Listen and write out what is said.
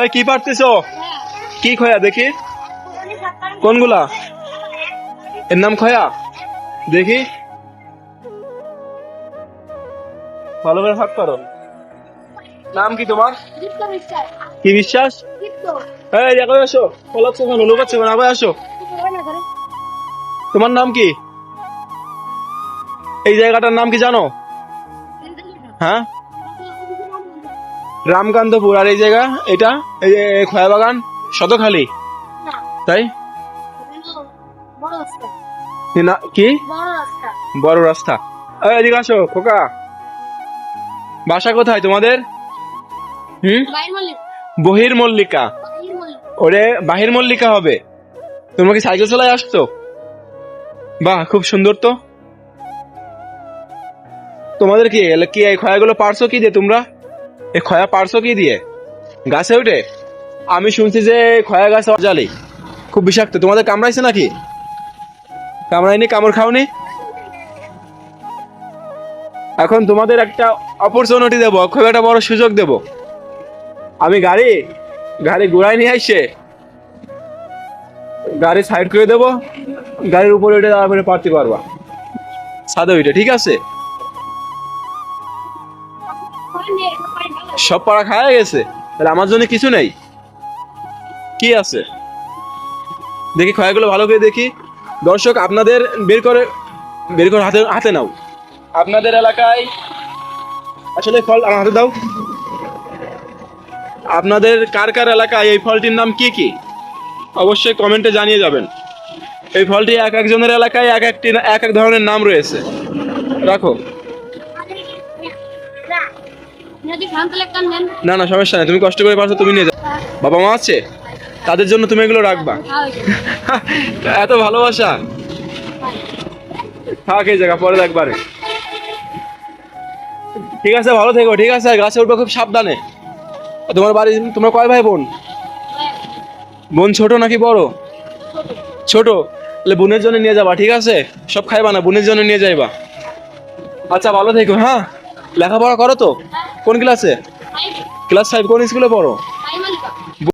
এই কি পারতেছো? কি খয়া দেখি। কোনগুলা? এর নাম খয়া? দেখি। ভালো করে হাত করো। নাম কি তোমার? কি বিশ্বাস? এই আগে আসো। পলাচ্ছ কেন লুকাচ্ছ কেন আবার আসো। তোমার নাম কি? এই জায়গাটার নাম কি জানো? হ্যাঁ? রামকান্তপুর আর এই জায়গা এটা? এই যে খয়া বাগান শতখালি। তাই? না কি? বড় রাস্তা। এদিকে আসো খোকা। বাসা কোথায় তোমাদের? হুম? বহির মল্লিকা। ওরে বাহির মল্লিকা হবে। তোমরা কি সাইকেল চালায় আসছো? বাহ খুব সুন্দর তো। তোমাদের কি কি এই খয়াগুলো পারছ কি দিয়ে তোমরা? এই খয়া পারছ কি দিয়ে? গাছে উঠে? আমি শুনছি যে খয়া গাছ জালি খুব বিষাক্ত। তোমাদের কামড়াইছে নাকি? কামড়াইনি, কামড় খাওনি? এখন তোমাদের একটা অপরচুনিটি দেবো, খুব একটা বড় সুযোগ দেব। আমি গাড়ি গাড়ি ঘোড়ায় নিয়ে আসছে। গাড়ি সাইড করে দেবো। গাড়ির উপরে উঠে তারপরে পারতে পারবা। সাদা ওইটা ঠিক আছে? সব পাড়া খাওয়া গেছে। তাহলে আমার জন্য কিছু নেই। কি আছে? দেখি খয়াগুলো ভালো করে দেখি। দর্শক, আপনাদের বের করে বের করে হাতে হাতে নাও। আপনাদের এলাকায়, আসলে ফল আমার হাতে দাও। আপনাদের কার কার এলাকায় এই ফলটির নাম কি কি? অবশ্যই কমেন্টে জানিয়ে যাবেন। এই ফলটি এক একজনের এলাকায় এক একটি, এক এক ধরনের নাম রয়েছে। রাখো। না না সমস্যা নেই। তুমি কষ্ট করে পারছ তুমি নিয়ে যাও। বাবা মা আছে? তাদের জন্য তুমি এগুলো রাখবা। এত ভালোবাসা। থাক এই জায়গা পরে একবারে ঠিক আছে ভালো থেকো ঠিক আছে? গাছে উঠবে খুব সাবধানে। তোমার বাড়ি তোমার কয় ভাই বোন? বোন ছোট নাকি বড়? ছোট। তাহলে বোনের জন্য নিয়ে যাবা ঠিক আছে? সব খাইবা না বোনের জন্য নিয়ে যাইবা। আচ্ছা ভালো থেকো হ্যাঁ? লেখাপড়া করো তো? কোন ক্লাসে ক্লাস ফাইভ কোন স্কুলে পড়ো?